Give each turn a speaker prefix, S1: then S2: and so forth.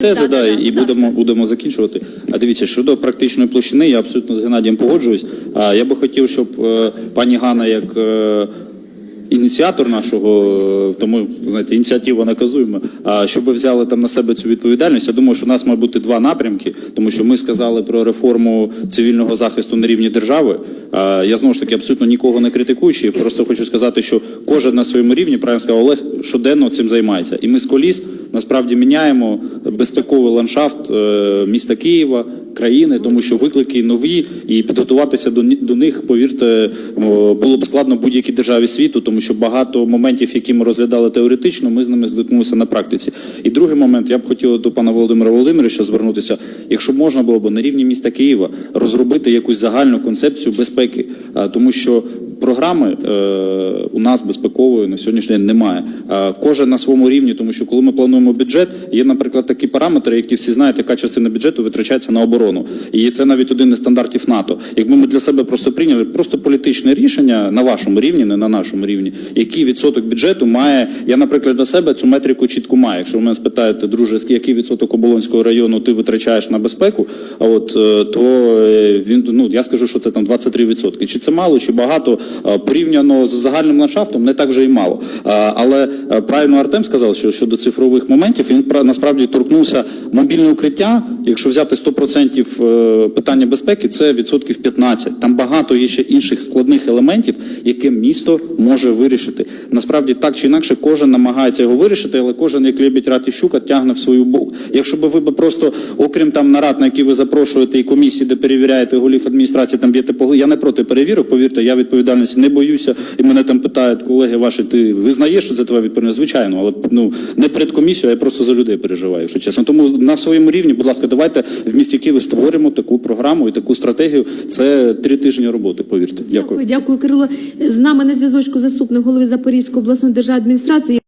S1: Тези,
S2: Да,
S1: да,
S2: да,
S1: і будемо, будемо закінчувати. А дивіться, щодо практичної площини, я абсолютно з Геннадієм погоджуюсь. А я би хотів, щоб е, пані Ганна, як е, ініціатор нашого, е, тому знаєте, ініціатива наказуємо, а щоб ви взяли там на себе цю відповідальність. Я думаю, що у нас має бути два напрямки, тому що ми сказали про реформу цивільного захисту на рівні держави. А я знову ж таки абсолютно нікого не критикуючи, просто хочу сказати, що кожен на своєму рівні, правильно сказав Олег, щоденно цим займається. І ми з коліс насправді міняємо безпековий ландшафт е, міста Києва, країни, тому що виклики нові, і підготуватися до, до них, повірте, було б складно будь-якій державі світу, тому що багато моментів, які ми розглядали теоретично, ми з ними здикнулися на практиці. І другий момент, я б хотів до пана Володимира Володимировича звернутися, якщо можна було б на рівні міста Києва розробити якусь загальну концепцію безпеки, тому що програми е, у нас безпекової на сьогоднішній день немає. Е, кожен на своєму рівні, тому що коли ми плануємо бюджет, є, наприклад, такі параметри, які всі знають, яка частина бюджету витрачається на оборону. І це навіть один із стандартів НАТО. Якби ми для себе просто прийняли просто політичне рішення на вашому рівні, не на нашому рівні, який відсоток бюджету має. Я, наприклад, для себе цю метрику чітко маю. Якщо ви мене спитаєте, друже, який відсоток Оболонського району ти витрачаєш на безпеку, а от е, то він ну я скажу, що це там 23%. Чи це мало, чи багато порівняно з загальним ландшафтом, не так вже і мало. Е, Але е, правильно Артем сказав, що щодо цифрових моментів він пра- насправді торкнувся мобільне укриття. Якщо взяти 100% е, питання безпеки, це відсотків 15. Там багато є ще інших складних елементів, які місто може вирішити. Насправді так чи інакше, кожен намагається його вирішити, але кожен, як любить рад і щука, тягне в свою бок. Якщо би ви просто, окрім там нарад, на які ви запрошуєте і комісії, де перевіряєте голів адміністрації, там б'єте по я не проти перевірок, повірте, я відповідальності не боюся. І мене там питають колеги ваші, ти визнаєш, що це твоя відповідальність? Звичайно, але ну не перед комісією, а я просто за людей переживаю, якщо чесно. Тому на своєму рівні, будь ласка, давайте в місті Києві створимо таку програму і таку стратегію. Це три тижні роботи. Повірте. Дякую.
S2: Дякую, дякую, Кирило. З нами на зв'язочку заступник голови Запорізької обласної державної адміністрації.